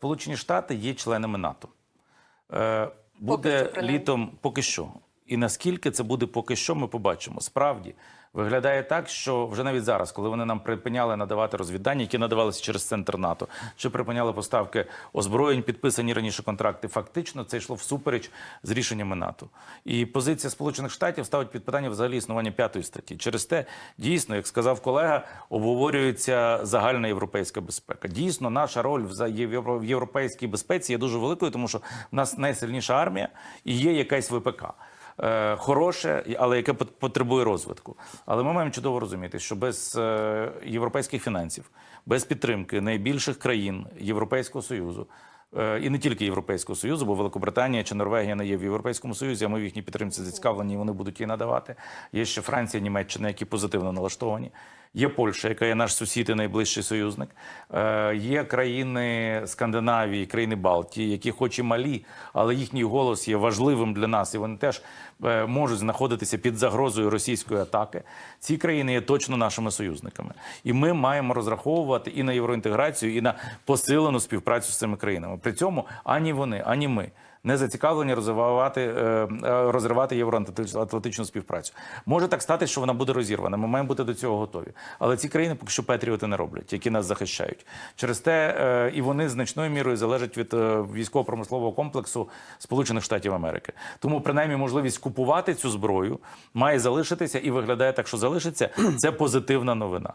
Сполучені Штати є членами НАТО. Е, буде літом поки що. І наскільки це буде поки що, ми побачимо. Справді виглядає так, що вже навіть зараз, коли вони нам припиняли надавати розвіддання, які надавалися через центр НАТО, чи припиняли поставки озброєнь, підписані раніше контракти, фактично це йшло всупереч з рішеннями НАТО. І позиція Сполучених Штатів ставить під питання взагалі існування п'ятої статті. Через те дійсно, як сказав колега, обговорюється загальна європейська безпека. Дійсно, наша роль в європейській безпеці є дуже великою, тому що в нас найсильніша армія і є якась ВПК. Е, Хороше, але яке потребує розвитку. Але ми маємо чудово розуміти, що без е, європейських фінансів, без підтримки найбільших країн Європейського Союзу, е, і не тільки Європейського Союзу, бо Великобританія чи Норвегія не є в Європейському Союзі, а ми в їхній підтримці зацікавлені, і вони будуть її надавати. Є ще Франція, Німеччина, які позитивно налаштовані. Є Польща, яка є наш сусід і найближчий союзник. Е, є країни Скандинавії, країни Балтії, які хоч і малі, але їхній голос є важливим для нас, і вони теж е, можуть знаходитися під загрозою російської атаки. Ці країни є точно нашими союзниками, і ми маємо розраховувати і на євроінтеграцію, і на посилену співпрацю з цими країнами. При цьому ані вони, ані ми. Не зацікавлені розвивати е, е, розривати євроатлантичну співпрацю. Може так стати, що вона буде розірвана. Ми маємо бути до цього готові. Але ці країни поки що патріоти не роблять, які нас захищають. Через те е, і вони значною мірою залежать від військово-промислового комплексу Сполучених Штатів Америки. Тому принаймні можливість купувати цю зброю має залишитися і виглядає так, що залишиться. Це позитивна новина.